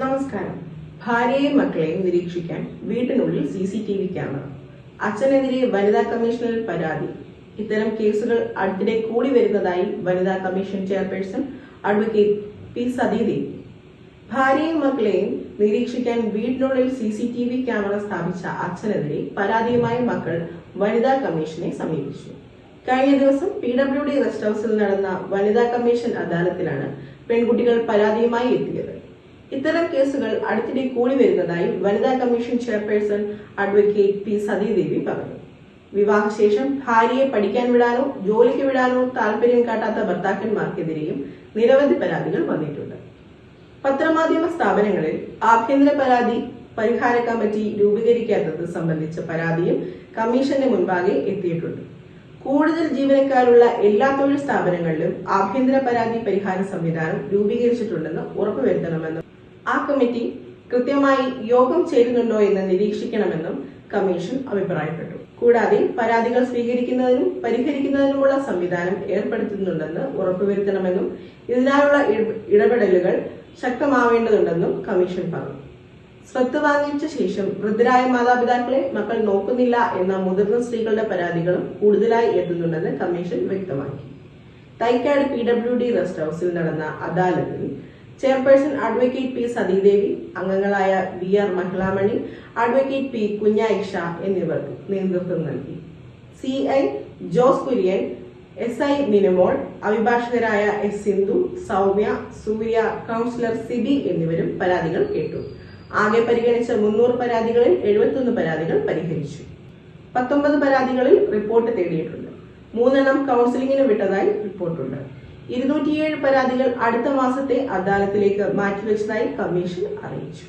നമസ്കാരം. ഭാര്യയെയും മക്കളെയും നിരീക്ഷിക്കാൻ വീട്ടിനുള്ളിൽ C C T V camera. അച്ഛനെതിരെ വനിതാ കമ്മീഷനിൽ പരാതി. ഇത്തരം കേസുകൾ അടുത്തിടെ കൂടി വരുന്നതായി വനിതാ commission chairperson advocate P Sathidevi. ഭാര്യയും മക്കളെയും നിരീക്ഷിക്കാൻ വീടിനുള്ളിൽ C C T V camera സ്ഥാപിച്ച അച്ഛനെതിരെ പരാതിയുമായി മക്കൾ വനിതാ കമ്മീഷനെ സമീപിച്ചു. കഴിഞ്ഞ ദിവസം പി ഡബ്ല്യു ഡി റെസ്റ്റ് ഹൌസിൽ നടന്ന വനിതാ കമ്മീഷൻ അദാലത്തിലാണ് പെൺകുട്ടികൾ പരാതിയുമായി എത്തിയത്. ഇത്തരം കേസുകൾ അടുത്തിടെ കൂടി വരുന്നതായി വനിതാ commission chairperson advocate P Sathidevi പറഞ്ഞു. വിവാഹശേഷം ഭാര്യയെ പഠിക്കാൻ വിടാനോ ജോലിക്ക് വിടാനോ താല്പര്യം കാട്ടാത്ത ഭർത്താക്കന്മാർക്കെതിരെയും നിരവധി പരാതികൾ വന്നിട്ടുണ്ട്. പത്രമാധ്യമ സ്ഥാപനങ്ങളിൽ ആഭ്യന്തര പരാതി പരിഹാര കമ്മിറ്റി രൂപീകരിക്കാത്തത് സംബന്ധിച്ച പരാതിയും കമ്മീഷന്റെ മുൻപാകെ എത്തിയിട്ടുണ്ട്. കൂടുതൽ ജീവനക്കാരുള്ള എല്ലാ തൊഴിൽ സ്ഥാപനങ്ങളിലും ആഭ്യന്തര പരാതി പരിഹാര സംവിധാനം രൂപീകരിച്ചിട്ടുണ്ടെന്ന് ഉറപ്പുവരുത്തണമെന്നും ആ കമ്മിറ്റി കൃത്യമായി യോഗം ചേരുന്നുണ്ടോ എന്ന് നിരീക്ഷിക്കണമെന്നും കമ്മീഷൻ അഭിപ്രായപ്പെട്ടു. കൂടാതെ പരാതികൾ സ്വീകരിക്കുന്നതിനും പരിഹരിക്കുന്നതിനുമുള്ള സംവിധാനം ഏർപ്പെടുത്തുന്നുണ്ടെന്ന് ഉറപ്പുവരുത്തണമെന്നും ഇതിനായുള്ള ഇടപെടലുകൾ ശക്തമാവേണ്ടതുണ്ടെന്നും കമ്മീഷൻ പറഞ്ഞു. സ്വത്ത് വാങ്ങിച്ച ശേഷം വൃദ്ധരായ മാതാപിതാക്കളെ മക്കൾ നോക്കുന്നില്ല എന്ന മുതിർന്ന സ്ത്രീകളുടെ പരാതികളും കൂടുതലായി എത്തുന്നുണ്ടെന്ന് കമ്മീഷൻ വ്യക്തമാക്കി. Thycaud P W D rest ഹൌസിൽ നടന്ന അദാലത്തിൽ ചെയർപേഴ്സൺ അഡ്വക്കേറ്റ് പി സതീദേവി അംഗങ്ങളായ V R Mahilamani advocate P Kunhayisha എന്നിവർക്ക് നേതൃത്വം നൽകി. C I Jose Kurian S I Minimol അഭിഭാഷകരായ S Sindhu Soumya Surya councillor Sibi എന്നിവരും പരാതികൾ കേട്ടു. ആകെ പരിഗണിച്ച മുന്നൂറ് പരാതികളിൽ എഴുപത്തൊന്ന് പരാതികൾ പരിഹരിച്ചു. പത്തൊമ്പത് പരാതികളിൽ റിപ്പോർട്ട് തേടിയിട്ടുണ്ട്. മൂന്നെണ്ണം കൗൺസിലിംഗിന് വിട്ടതായി റിപ്പോർട്ടുണ്ട്. ഇരുന്നൂറ്റിയേഴ് പരാതികൾ അടുത്ത മാസത്തെ അദാലത്തിലേക്ക് മാറ്റിവെച്ചതായി കമ്മീഷൻ അറിയിച്ചു